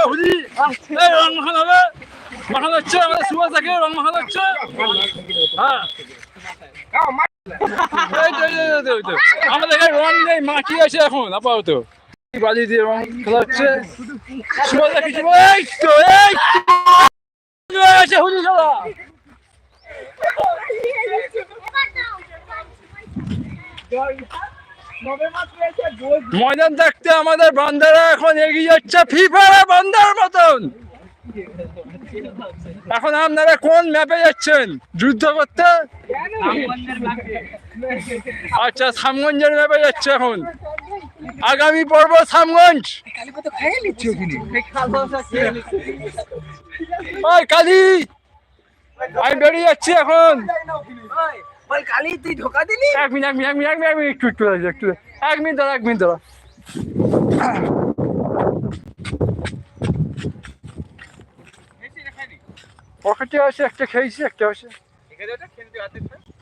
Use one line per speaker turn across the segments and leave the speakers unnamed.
হবে হুলি এই রং মাখানো হবে মাখানো হচ্ছে আমাদের সুভাষ থাকে রং মাখানো হচ্ছে। হ্যাঁ। আমাদের এখানে রং নেই, মাটি আছে এখন, আপাতত। বালি দিয়ে রং খেলা হচ্ছে। সুভাষ বলে- এই তো, এই হুলি খেলা। ময়দান থাকতে আমাদের বান্দারা এখন এগিয়ে যাচ্ছে ফিফার বান্দার মতন। এখন আপনারা কোন ম্যাপে যাচ্ছেন? যুদ্ধ করতে? আচ্ছা সামগঞ্জের ম্যাপে যাচ্ছে এখন। আগামী পর্ব সামগঞ্জ। কালি, আমি বেরিয়ে যাচ্ছি এখন।
বল কালি তুই ধোকা দিলি?
এক মিনিট এক মিনিট এক মিনিট এক মিনিট এক একটু একটু একটু এক মিনিট দাঁড়া এক মিনিট দাঁড়া। পকেটে আছে একটা খেয়েছি একটা আছে। ঠিক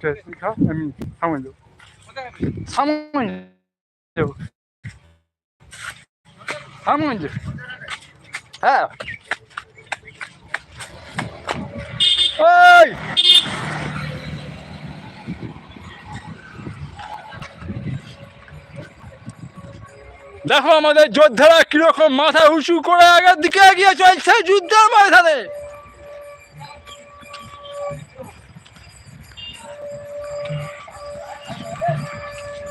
আছে, তুই খা আমি সামনে দেবো। সামনে দেবো। সামনে দেবো। হ্যাঁ। ওই দেখো আমাদের যোদ্ধারা কীরকম মাথা উঁচু করে আগের দিকে এগিয়ে চলছে যুদ্ধের ময়দানে।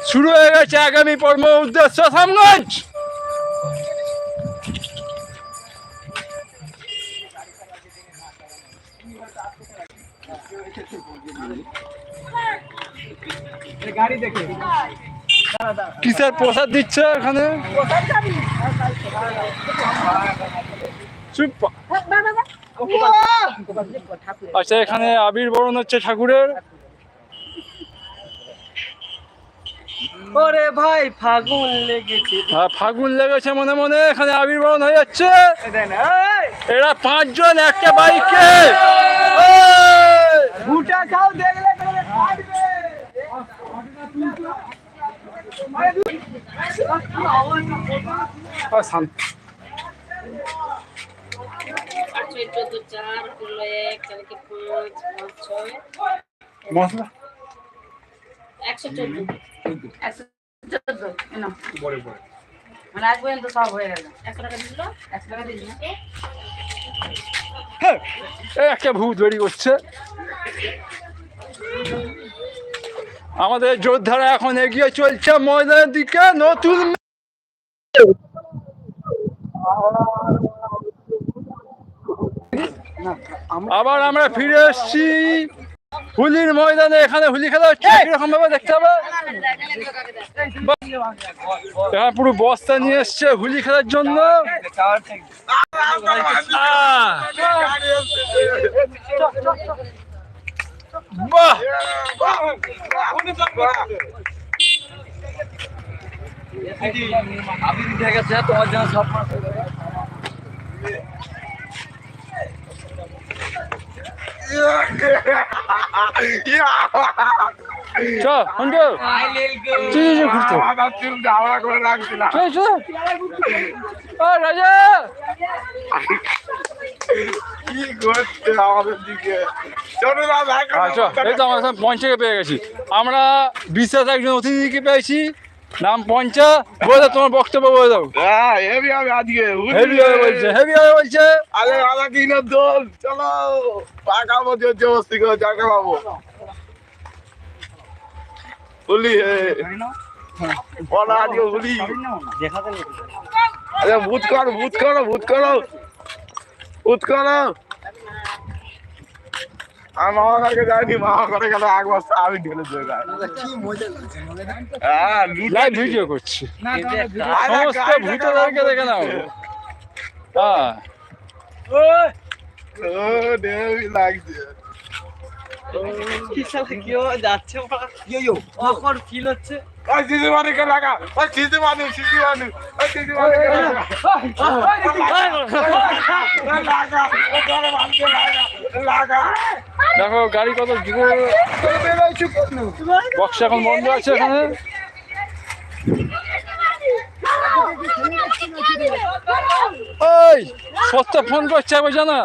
শুরু হয়ে গেছে আগামী কর্ম উদ্দেশ্য সামগঞ্জ
গাড়ি দেখে।
কিসের প্রসাদ দিচ্ছে এখানে? চুপ। আচ্ছা এখানে আবির বরণ হচ্ছে ঠাকুরের।
ওরে ভাই ফাগুন লেগেছে।
আর ফাগুন লেগেছে মনে মনে এখানে আবির বরণ হয়ে যাচ্ছে। এরা পাঁচজন একটা বাইকে।
ভুটা খাও
একশো
আজ পর্যন্ত সব হয়ে
একশো টাকা
একশো টাকা
হ্যাঁ, একটা ভূত বেরিয়ে করছে আমাদের যোদ্ধারা এখন এগিয়ে চলছে ময়দানের দিকে নতুন আবার আমরা ফিরে এসেছি। হুলির ময়দানে এখানে হুলি খেলা হচ্ছে। কীরকম ভাবে দেখতে হবে? এখানে পুরো বস্তা নিয়ে এসছে হুলি খেলার জন্য। আহ! বাহ!
তোমার জন্য সব
রাজা।
কি করছে আমাদের দিকে
আচ্ছা এই তো আমরা পঞ্চাকে পেয়ে গেছি। আমরা বিশ্বাস একজন অতিথিকে পেয়েছি নাম পঞ্চা। বলে তোমার বক্তব্য বলে দাও।
হ্যাঁ হেভি হবে আজকে
হেভি হবে বলছে হেভি হবে বলছে।
আরে দোল চলো পাকাবো জোর জবস্তি করে জায়গা পাবো হুলি। বলা আজকে হুলি আরে ভূত করো ভূত করো ভূত করো। করো আমি মামা ঘরকে যাইনি মামা ঘরে গেলে এক বস্তা আমি ঢেলে দেবো হ্যাঁ
লাইভ ভিডিও করছি। সমস্ত ভূতদেরকে দেখে নাও। হ্যাঁ।
ও দেবি লাগছে।
হয়ে যাচ্ছে ইয়ো ইয়ো। অকর ফিল হচ্ছে।
ওই লাগা লাগা। লাগা।
দেখো গাড়ি কত বক্স এখন বন্ধ আছে এখানে। ওই সত্য ফোন করছে একবার জানা।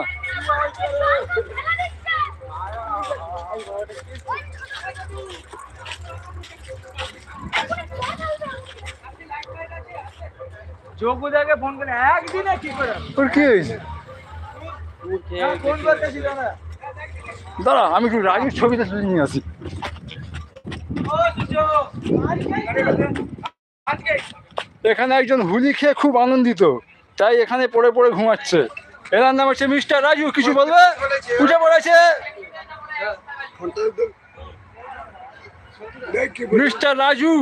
যোগুদাকে ফোন করে একদিনে কি করে?
তোর কি হয়েছে?
ফোন
দাঁড়া আমি একটু রাগের ছবিটা তুলে নিয়ে আসি।
ও সুজো আজকে
এখানে একজন হুলি খেয়ে খুব আনন্দিত তাই এখানে পড়ে পড়ে ঘুমাচ্ছে। এনার নাম হচ্ছে মিস্টার রাজু কিছু বলবে? উঠে পড়েছে। মিস্টার রাজু।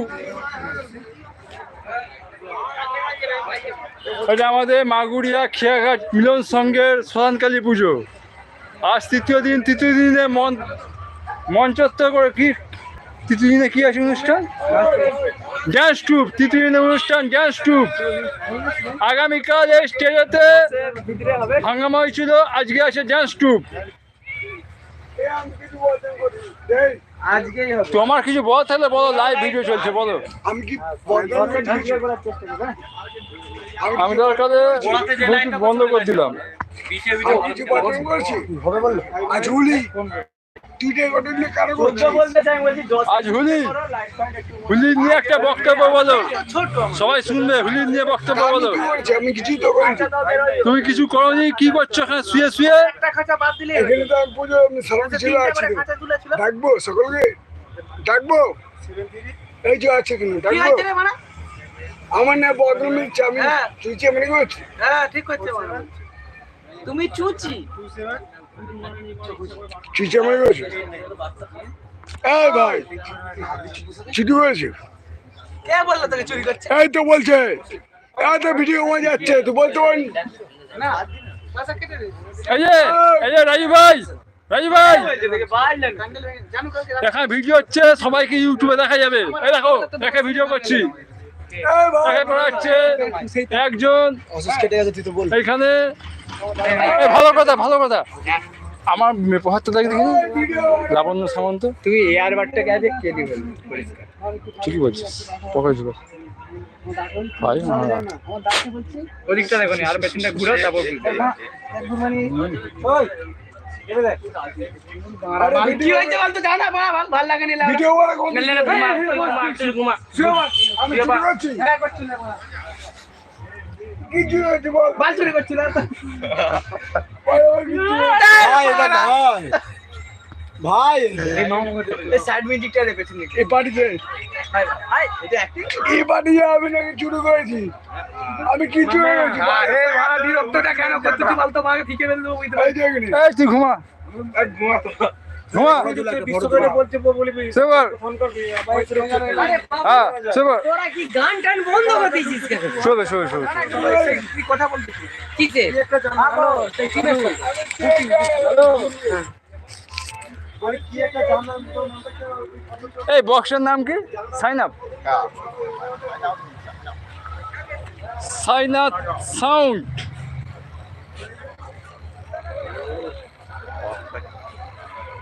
এটা আমাদের মাগুরিয়া খেয়াঘাট মিলন সংঘের শ্মশানকালী পুজো। আজ তৃতীয় দিন, তৃতীয় দিনে মন মঞ্চত্ব করে কি তৃতীয় দিনে কি আছে অনুষ্ঠান? ড্যান্স ট্রুপ তৃতীয় দিনের অনুষ্ঠান ড্যান্স ট্রুপ আগামীকাল এই স্টেজেতে হাঙ্গামা হয়েছিল আজকে আছে ড্যান্স ট্রুপ তোমার কিছু বল তাহলে বলো লাইভ ভিডিও চলছে বলো।
আমি কি
দরকারে বন্ধ করে দিলাম।
কিছু বদনাম করছি হবে বলল? আজ হুলি।
কারও হুলি
করো, একটু
হুলি নিয়ে একটা বক্তব্য বলো। সবাই শুনবে হুলি নিয়ে বক্তব্য
আমি
বলো।
আমি তো।
তুমি কিছু করনি? কি করছ এখানে? শুয়ে শুয়ে?
এখানে তো আমি পুজো আমি সবাই ছিল আছে ডাকবো সকলকে? ডাকবো? এই যে আছে কিন্তু
কি
ডাকবো? আমার না মিলছে আমি
হ্যাঁ।
তুই চেমনি করছি
হ্যাঁ ঠিক মানা তুমি চুচি?
এই ভাই চুরি করেছি
কে বলল তোকে চুরি করছে?
এই তো বলছে। এত ভিডিও আমার যাচ্ছে তুই বলতে পারি
না পাশা কেটে দে
এই যে এই যে রাজু ভাই রাজু ভাই।
বাইলেন ক্যান্ডেল জানো কাকে
এখানে ভিডিও হচ্ছে সবাইকে ইউটিউবে দেখা যাবে। এই দেখো দেখে ভিডিও করছি। দেখা করা হচ্ছে একজন
অসুস্থ কেটে গেছে তুই তো বল
এইখানে ভালো কথা ভালো কথা আমার প্রহারটা দেখে দেখি। লাবণ্য সামন্ত।
তুই এয়ার বারটাকে আজ কে দিবে?
ঠিকই বলছিস। পকেট ঢুকে ভাই আমার
ওদিকটা দেখো আর পেছনটা ঘুরো তারপর ওই এবে দেখ কি হয়েছে বল তো জানা? বা ভালো ভালো লাগে নি লাগে
ভিডিও করা কোন
না না ঘুমা ঘুমা তুই ঘুমা
আমি চুরি করছি
করছিস না।
কি চুরি হয়েছে বল
বাল চুরি করছিস না
ভাই,
এই সাইড মিউজিকটা রে পেছন
এই পার্টিতে
হাই হাই এটা অ্যাক্টিং
এই পার্টিতে আমি নাকি চুরি করেছি। আমি কি চুরি করেছি
আরে ভাড়া বিরক্তটা কেন করতেছিস বল তো মাকে ঠিকই বেল দেবো
এই
তুই ঘুমা। ঘুমা
তো।
এই বক্সের নাম কি? Sign up sign up sound.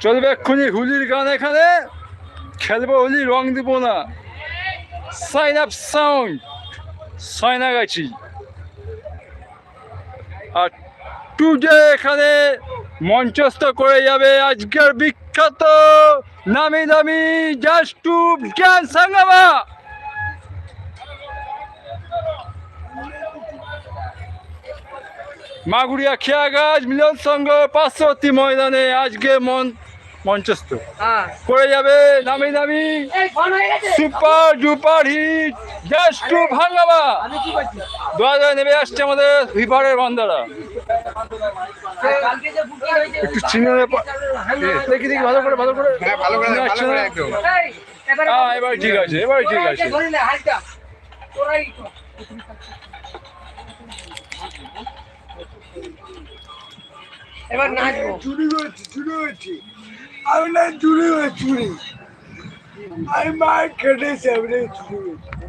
চলবে এক্ষুনি হুলির গান এখানে। খেলব হোলি, রং দিব না। সাইন আপ সাউন্ড সাইনাগাছি আর টুডে এখানে মঞ্চস্থ করে যাবে আজকের বিখ্যাত নামি দামি জাস্টুব জ্ঞান সাঙ্গামা মাগুরিয়া খেয়াগাছ মিলন সংঘ পার্শ্ববর্তী ময়দানে আজকে মন মঞ্চস্থ
হ্যাঁ।
করে যাবে নামি দামি
এই ফোন গেছে।
সুপার ডুপার হিট
আমি কি করছি?
দু হাজার নেমে আসছে আমাদের ভিপারের বান্দারা।
হয়েছে
একটু চিনে দেখি দেখি ভালো করে ভালো করে।
হ্যাঁ
এবারে
হ্যাঁ এবার ঠিক আছে এবার ঠিক আছে।
এবার নাচবো।
চুরি করেছি চুরি করেছি। আমি না চুরি করে চুরি আমি মার খেটেছি আমি না চুরি করেছি